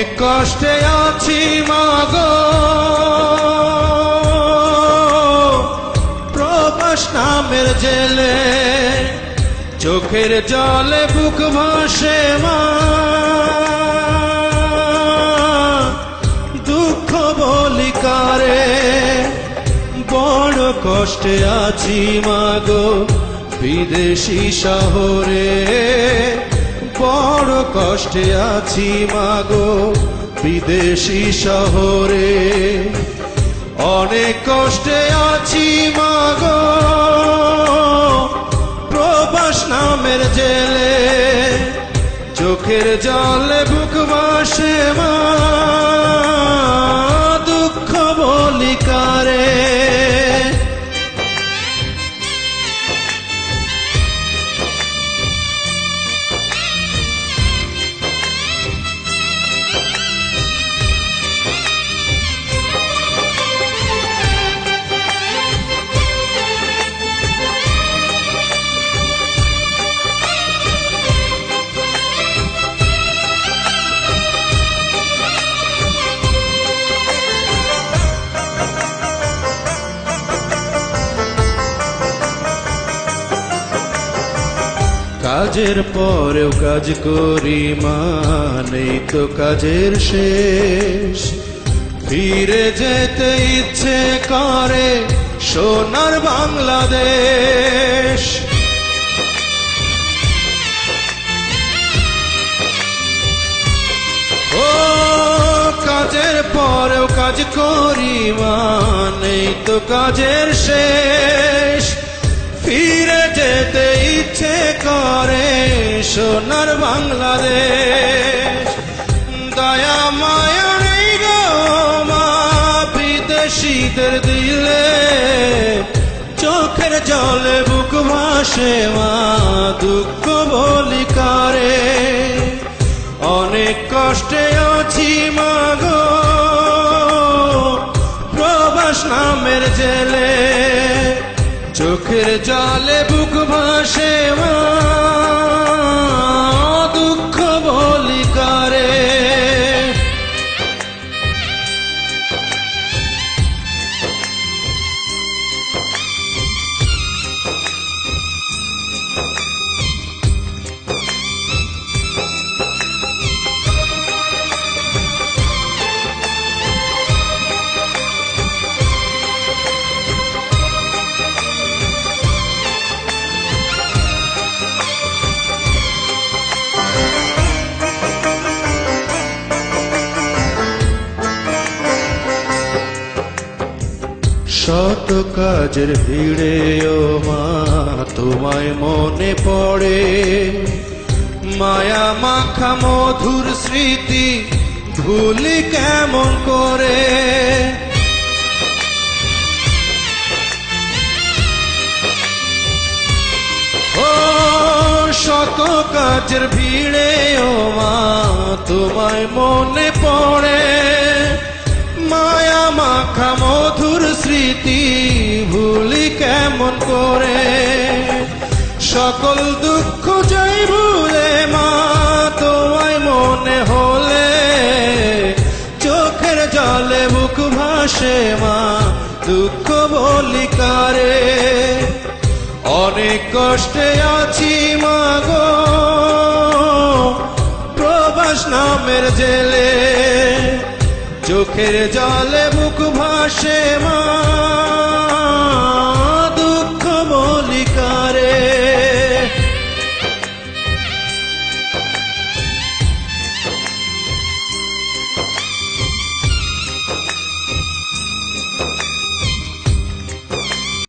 অনেক কষ্টে আছি মাগো। প্রবাস নামের জেলে, চোখের জলে বুক ভাসে মা। দুঃখ বলি কারে, বড় কষ্টে আছি মাগো, বিদেশি শহরে। বড় কষ্টে আছি মাগো বিদেশি শহরে। অনেক কষ্টে আছি মাগো প্রবাস নামের জেলে, চোখের জলে বুক বাসে মা। কাজের পরেও কাজ করি মানেই তো কাজের শেষ। ফিরে যেতে ইচ্ছে করে সোনার বাংলাদেশ। ও, কাজের পরেও কাজ করি মানেই তো কাজের শেষ। সোনার বাংলাদেশ। দয়া, মায়া নেই গো, মা বিদেশিদের দিলে। চোখের জলে বুক ভাসে, মা দুঃখ বলি কারে। অনেক কষ্টে আছি মাগো প্রবাস নামের জেলে। চোখের জলে বুক ভাসে, মা শত কাজের ভিড়ে ও মা, তোমায় মনে পড়ে। মায়া মাখা মধুর স্মৃতি ভুলি কেমন করে? ও শত কাজের ভিড়ে ও মা, তোমায় মনে মাখা মধুর স্মৃতি ভুলি কেমন করে? সকল দুঃখ যাই ভুলে মা, তোমায় মনে হলে চোখের জলে বুক ভাসে মা, দুঃখ বলি কারে? অনেক কষ্টে আছি মাগো প্রবাস নামের জেলে চোখের জলে মুখ ভাসে